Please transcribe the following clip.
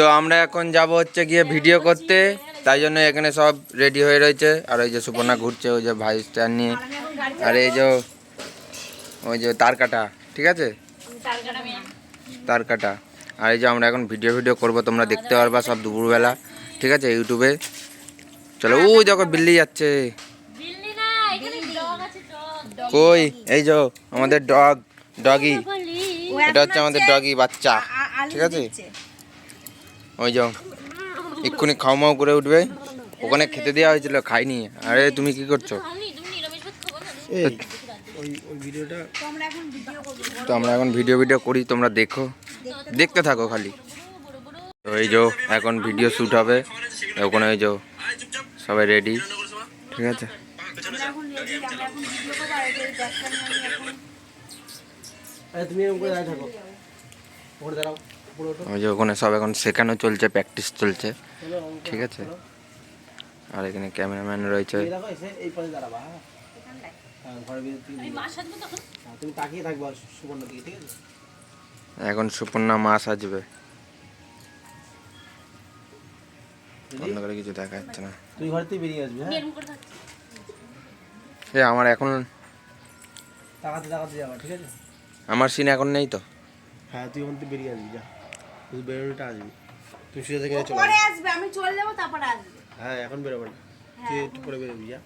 তো আমরা এখন যাব হচ্ছে গিয়ে ভিডিও করতে তাই জন্য এখানে সব রেডি হয়ে রয়েছে। আর ওই যে সুপর্ণা ঘুরছে ওই যে ভাই স্ট্যান্ড নিয়ে। আর এই যে ওই যে তার কাটা ঠিক আছে? তার কাটা আর এই যে আমরা এখন ভিডিও ভিডিও করব তোমরা দেখতে পারবা সব দুপুরবেলা ঠিক আছে ইউটিউবে? চলো ওই দেখো বিল্লি যাচ্ছে। বিল্লি না এখানে ডগ আছে ডগ কই? এই যে আমাদের ডগ ডগি এটা হচ্ছে আমাদের ডগি বাচ্চা ঠিক আছে? ওই যাও। এক্ষুনি খাও মাও করে উঠবে। ওখানে খেতে দেওয়া হয়েছিল খাইনি। আরে তুমি কি করছ? আমি তুমি নিরামিষ ভাত খাব না এই ওই ওই ভিডিওটা তো আমরা এখন ভিডিও ভিডিও করি তোমরা দেখো। দেখতে থাকো খালি। তো এই যে এখন ভিডিও শ্যুট হবে। ওখানে ওই যে সবাই রেডি ঠিক আছে। তুমি এরকম করে দাঁড়িয়ে থাকো। ওখানে দাঁড়াও। ওই যে ওখানে সব এখন শেখানো চলছে প্র্যাকটিস চলছে। ঠিক আছে? আর এখানে ক্যামেরাম্যান রয়েছে। হ্যাঁ? হ্যাঁ হ্যাঁ, তুমি তাকিয়ে থাকবা সুবর্ণ দিকে ঠিক আছে? এখন সুপর্ণা মাছ আসবে। অন্য করে কিছু দেখা যাচ্ছে না। তুই ঘর থেকে বেরিয়ে আসবি হ্যাঁ? আমার এখন তাকাতে তাকাতে যাবা ঠিক আছে? আমার সিন এখন নেই তো? হ্যাঁ তুই ওখান থেকে বেরিয়ে আসবি যা। তুই বেরোনোটা আসবি। তুই শুয়ে থেকে চলে আসবে। আমি চলে যাব তারপরে আসবে। হ্যাঁ এখন বেরোবে না। তুই একটু পরে বেরোবি যা।